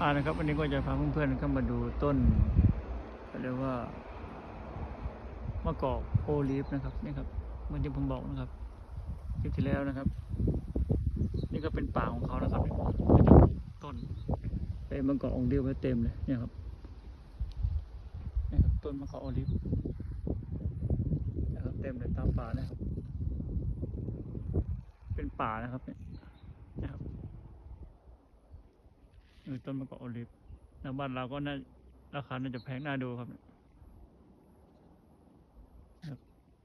อ่านะครับวันนี้ก็จะพาเพื่อนๆเข้ามาดูต้นเรียกว่ามะกอกโอลีฟนะครับนี่ครับเหมือนที่ผมบอกนะครับคลิปที่แล้วนะครับ นี่ก็เป็นป่าของเขานะครับเนี่ยก็จะปลูกต้นเป็นมะกอกองเดียวไว้เต็มเลยเนี่ยครับนี่ครับต้นมะกอกโอลีฟนะครับเต็มเลยตามป่านะครับ เป็นป่านะครับเนี่ยนะครับ เออต้นมะกอกโอลิฟแล้วบ้านเราก็น่าราคาน่าจะแพงน่าดูครับ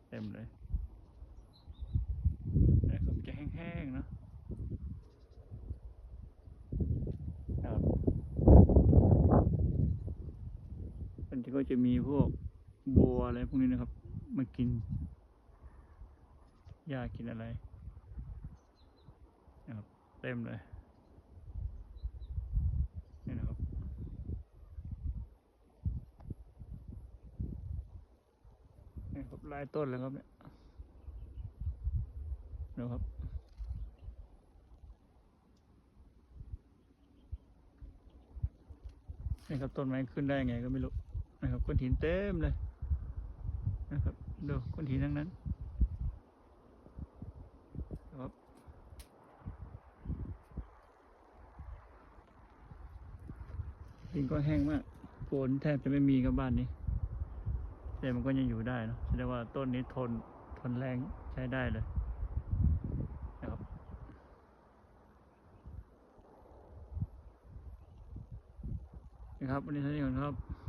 เต็มเลยนะครับจะแห้งๆนะครับมันก็จะมีพวกบัวอะไรพวกนี้นะครับ มากินหญ้ากินอะไรนะครับเต็มเลย นี่นะครับ นี่ครับลายต้นเลยครับเนี่ยดูครับนี่ครับต้นไม้ขึ้นได้ไงก็ไม่รู้นะครับก้อนหินเต็มเลยนะครับดูก้อนหินทั้งนั้นครับดินก็แห้งมากฝนแทบจะไม่มีกับบ้านนี้ แต่มันก็ยังอยู่ได้นะแสดงว่าต้นนี้ทนทนแรงใช้ได้เลยนะครับนะครับวันนี้เท่านี้ก่อนครับ